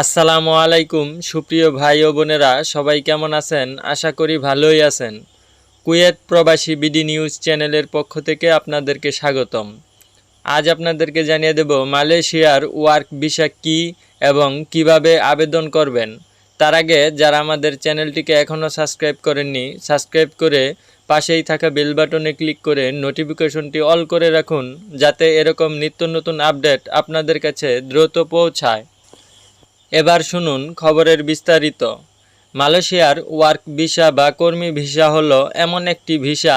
আসসালামু আলাইকুম, সুপ্রিয় ভাই ও বোনেরা, সবাই কেমন আছেন? আশা করি ভালোই আছেন। কুয়েত প্রবাসী বিডি নিউজ চ্যানেলের পক্ষ থেকে আপনাদেরকে স্বাগতম। আজ আপনাদেরকে জানিয়ে দেব মালয়েশিয়ার ওয়ার্ক ভিসা কি এবং কীভাবে আবেদন করবেন। তার আগে যারা আমাদের চ্যানেলটিকে এখনও সাবস্ক্রাইব করেননি, সাবস্ক্রাইব করে পাশেই থাকা বেল বাটনে ক্লিক করে নোটিফিকেশনটি অল করে রাখুন, যাতে এরকম নিত্য নতুন আপডেট আপনাদের কাছে দ্রুত পৌঁছায়। এবার শুনুন খবরের বিস্তারিত। মালয়েশিয়ার ওয়ার্ক ভিসা বা কর্মী ভিসা হলো এমন একটি ভিসা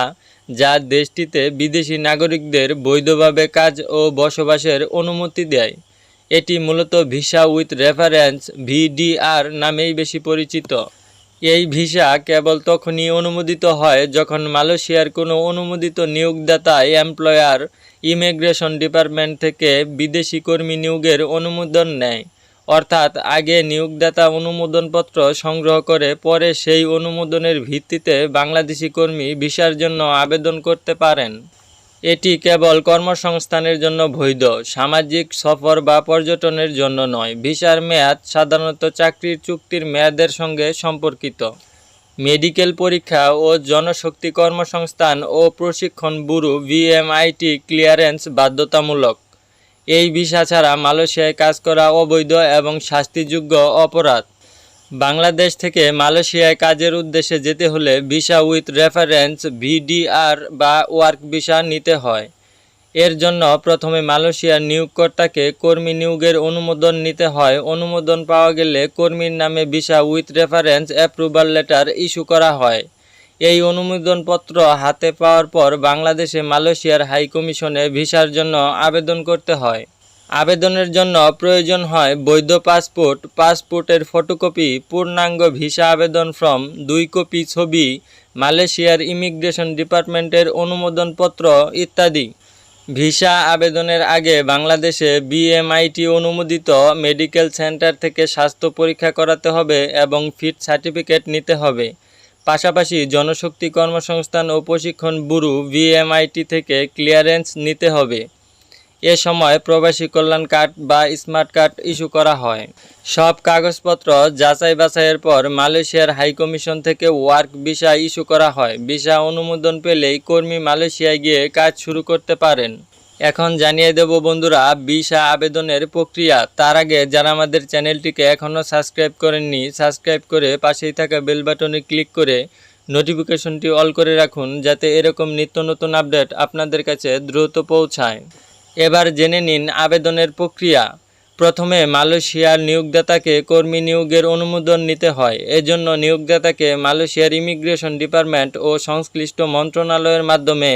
যা দেশটিতে বিদেশি নাগরিকদের বৈধভাবে কাজ ও বসবাসের অনুমতি দেয়। এটি মূলত ভিসা উইথ রেফারেন্স, ভিডিআর নামেই বেশি পরিচিত। এই ভিসা কেবল তখনই অনুমোদিত হয় যখন মালয়েশিয়ার কোনো অনুমোদিত নিয়োগদাতা, এমপ্লয়ার, ইমিগ্রেশন ডিপার্টমেন্ট থেকে বিদেশি কর্মী নিয়োগের অনুমোদন নেয়। অর্থাৎ আগে নিয়োগদাতা অনুমোদনপত্র সংগ্রহ করে পরে সেই অনুমোদনের ভিত্তিতে বাংলাদেশি কর্মী ভিসার জন্য আবেদন করতে পারেন। এটি কেবল কর্মসংস্থানের জন্য বৈধ, সামাজিক সফর বা পর্যটনের জন্য নয়, ভিসার মেয়াদ, সাধারণত চাকরির চুক্তির মেয়াদের সঙ্গে সম্পর্কিত। মেডিকেল পরীক্ষা ও জনশক্তি কর্মসংস্থান ও প্রশিক্ষণ ব্যুরো ভিএমআইটি ক্লিয়ারেন্স বাধ্যতামূলক। এই ভিসা ছাড়া মালয়েশিয়ায় কাজ করা অবৈধ এবং শাস্তিযোগ্য অপরাধ। বাংলাদেশ থেকে মালয়েশিয়ায় কাজের উদ্দেশ্যে যেতে হলে ভিসা উইথ রেফারেন্স, ভিডিআর বা ওয়ার্ক ভিসা নিতে হয়। এর জন্য প্রথমে মালয়েশিয়ার নিয়োগকর্তাকে কর্মী নিয়োগের অনুমোদন নিতে হয়। অনুমোদন পাওয়া গেলে কর্মীর নামে visa with reference approval letter issue করা হয়। এই অনুমোদনপত্র হাতে পাওয়ার পর বাংলাদেশে মালয়েশিয়ার হাই কমিশনে ভিসার জন্য আবেদন করতে হয়। আবেদনের জন্য প্রয়োজন হয় বৈধ পাসপোর্ট, পাসপোর্টের ফটোকপি, পূর্ণাঙ্গ ভিসা আবেদন ফর্ম, দুই কপি ছবি, মালয়েশিয়ার ইমিগ্রেশন ডিপার্টমেন্টের অনুমোদনপত্র ইত্যাদি। ভিসা আবেদনের আগে বাংলাদেশে বিএমআইটি অনুমোদিত মেডিকেল সেন্টার থেকে স্বাস্থ্য পরীক্ষা করাতে হবে এবং ফিট সার্টিফিকেট নিতে হবে। পাশাপাশি জনশক্তি কর্মসংস্থান ও প্রশিক্ষণ ব্যুরো ভিএমআইটি থেকে ক্লিয়ারেন্স নিতে হবে। এ সময় প্রবাসী কল্যাণ কার্ড বা স্মার্ট কার্ড ইস্যু করা হয়। সব কাগজপত্র যাচাই বাছাইয়ের পর মালয়েশিয়ার হাইকমিশন থেকে ওয়ার্ক ভিসা ইস্যু করা হয়। ভিসা অনুমোদন পেলেই কর্মী মালয়েশিয়ায় গিয়ে কাজ শুরু করতে পারেন। এখন জানিয়ে দেব বন্ধুরা, ভিসা আবেদনের প্রক্রিয়া। তার আগে যারা আমাদের চ্যানেলটিকে এখনও সাবস্ক্রাইব করেননি, সাবস্ক্রাইব করে পাশেই থাকা বেল বাটনে ক্লিক করে নোটিফিকেশনটি অল করে রাখুন, যাতে এরকম নিত্য নতুন আপডেট আপনাদের কাছে দ্রুত পৌঁছায়। এবার জেনে নিন আবেদনের প্রক্রিয়া। প্রথমে মালয়েশিয়ার নিয়োগদাতাকে কর্মী নিয়োগের অনুমোদন নিতে হয়। এজন্য নিয়োগদাতাকে মালয়েশিয়ার ইমিগ্রেশন ডিপার্টমেন্ট ও সংশ্লিষ্ট মন্ত্রণালয়ের মাধ্যমে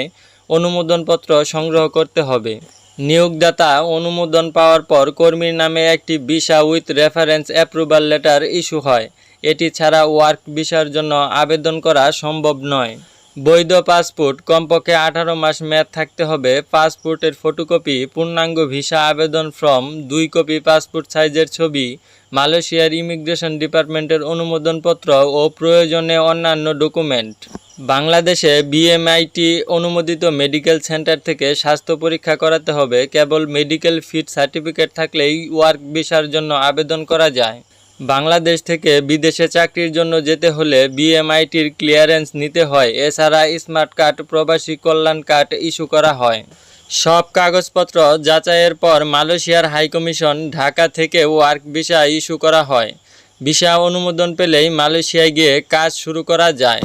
অনুমোদনপত্র সংগ্রহ করতে হবে। নিয়োগদাতা অনুমোদন পাওয়ার পর কর্মীর নামে একটি visa with reference approval letter issue হয়। এটি ছাড়া ওয়ার্ক ভিসার জন্য আবেদন করা সম্ভব নয়। বৈধ পাসপোর্ট, কমপক্ষে আঠারো মাস মেয়াদ থাকতে হবে। পাসপোর্টের ফটোকপি, পূর্ণাঙ্গ ভিসা আবেদন ফর্ম, দুই কপি পাসপোর্ট সাইজের ছবি, মালয়েশিয়ার ইমিগ্রেশন ডিপার্টমেন্টের অনুমোদনপত্র ও প্রয়োজনে অন্যান্য ডকুমেন্ট। বাংলাদেশে বিএমআইটি অনুমোদিত মেডিকেল সেন্টার থেকে স্বাস্থ্য পরীক্ষা করাতে হবে। কেবল মেডিকেল ফিট সার্টিফিকেট থাকলেই ওয়ার্ক ভিসার জন্য আবেদন করা যায়। বাংলাদেশ থেকে বিদেশে চাকরির জন্য যেতে হলে বিএমআইটির ক্লিয়ারেন্স নিতে হয়। এছাড়া স্মার্ট কার্ড প্রবাসী কল্যাণ কার্ড ইস্যু করা হয়। সব কাগজপত্র যাচাইয়ের পর মালয়েশিয়ার হাইকমিশন ঢাকা থেকে ওয়ার্ক ভিসা ইস্যু করা হয়। ভিসা অনুমোদন পেলেই মালয়েশিয়ায় গিয়ে কাজ শুরু করা যায়।